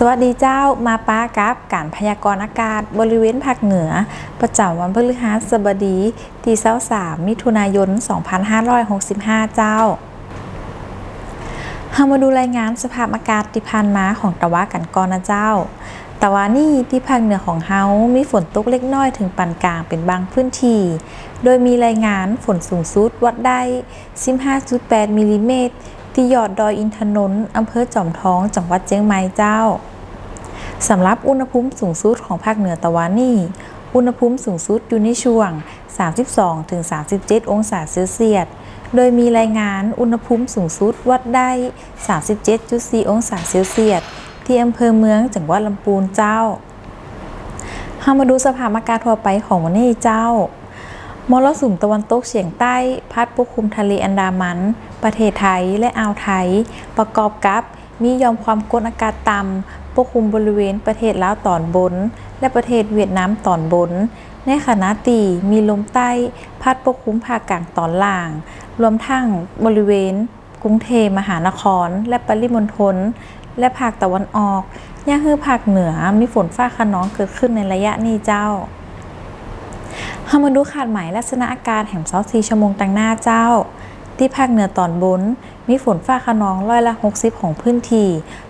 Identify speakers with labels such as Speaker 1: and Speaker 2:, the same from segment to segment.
Speaker 1: สวัสดีเจ้ามาป้ากับการพยากรณ์อากาศบริเวณภาคเหนือ ประจำวันพฤหัสบดีที่23มิถุนายน 2565 เจ้าเรามาดูรายงานสภาพอากาศที่ผ่านมาของตะวันกันก่อนนะเจ้า ตะวันนี้ที่ภาคเหนือของเฮามีฝนตกเล็กน้อยถึงปานกลางเป็นบางพื้นที่ โดยมีรายงานฝนสูงสุดวัดได้ 15.8มิลลิเมตร ที่ยอดดอยอินทนนท์อำเภอจอมทอง จังหวัดเชียงใหม่เจ้าสำหรับอุณหภูมิสูงสุดของภาคเหนือตะวันนี่อุณหภูมิสูงสุดอยู่ในช่วง 32-37 องศาเซลเซียส โดยมีรายงานอุณหภูมิสูงสุดวัดได้ 37.4 องศาเซลเซียส ที่อำเภอเมืองจังหวัดลำพูนเจ้าเรามาดูสภาพอากาศทั่วไปของวันนี้เจ้า มรสุมตะวันตกเฉียงใต้พัดปกคลุมทะเลอันดามัน ประเทศไทยและอ่าวไทย ประกอบกับมียอมความกดอากาศต่ำปกคลุมบริเวณประเทศลาวตอนบน และประเทศเวียดนามตอนบน ในขณะตีมีลมใต้พัดปกคลุมภาคกลางตอนล่าง รวมทั้งบริเวณ กรุงเทพมหานคร และปริมณฑลและภาคตะวันออกย่างฮือภาคเหนือมีฝนฟ้าขนองเกิดขึ้นในระยะนี้เจ้า เรามาดูขาดหมายลักษณะอากาศแห่งเสาสีชั่วโมงต่างหน้าเจ้า ที่ภาคเหนือตอนบน มีฝนฟ้าขนองร้อยละ 60 ของพื้นที่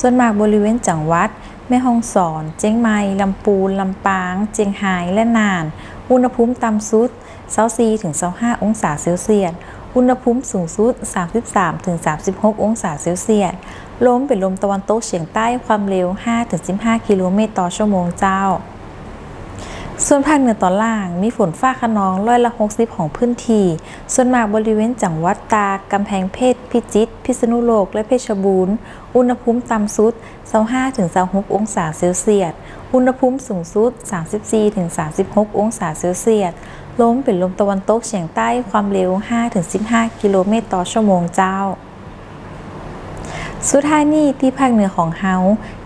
Speaker 1: ส่วนมากบริเวณจังหวัด แม่ฮ่องสอน เจียงใหม่ลำปูนลำปาง เจียงไฮ้และน่าน อุณหภูมิต่ำสุด24ถึง25 องศาเซลเซียสอุณหภูมิสูงสุด 33ถึง36 องศาเซลเซียส ลมเป็นลมตะวันตกเฉียงใต้ความเร็ว5ถึง15 กิโลเมตรต่อชั่วโมงเจ้า ส่วนภาคเหนือตอนล่างมีฝนฟ้าขนองร้อยละ60ของพื้นที่ ส่วนมากบริเวณจังหวัดตากกำแพงเพชร พิจิตร พิษณุโลก และเพชรบูรณ์ อุณหภูมิต่ำสุด 25-26 องศาเซลเซียส อุณหภูมิสูงสุด 34-36 องศาเซลเซียส ลมเป็นลมตะวันตกเฉียงใต้ความเร็ว 5-15 กิโลเมตรต่อชั่วโมงเจ้า สุดท้ายนี้ที่ภาคเหนือของเฮา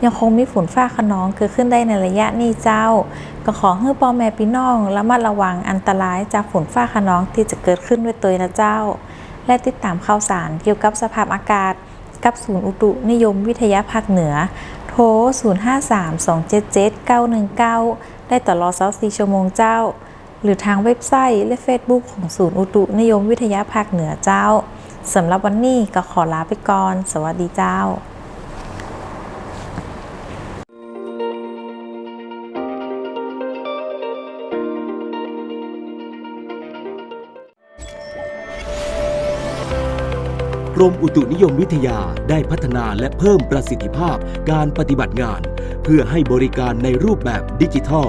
Speaker 1: ยังคงมีฝนฟ้าขนองเกิดขึ้นได้ในระยะนี้เจ้า ก็ขอให้พ่อแม่พี่น้องระมัดระวังอันตรายจากฝนฟ้าขนองที่จะเกิดขึ้นด้วยตัวนะเจ้า และติดตามข่าวสารเกี่ยวกับสภาพอากาศ กับศูนย์อุตุนิยมวิทยาภาคเหนือ โทร 053277919 ได้ตลอด24ชั่วโมงเจ้า หรือทางเว็บไซต์และ Facebook ของศูนย์อุตุนิยมวิทยาภาคเหนือเจ้า สำหรับวันนี้ก็ขอลาไปก่อน สวัสดีเจ้า
Speaker 2: กรมอุตุนิยมวิทยาได้พัฒนาและเพิ่มประสิทธิภาพการปฏิบัติงาน เพื่อให้บริการในรูปแบบดิจิทัล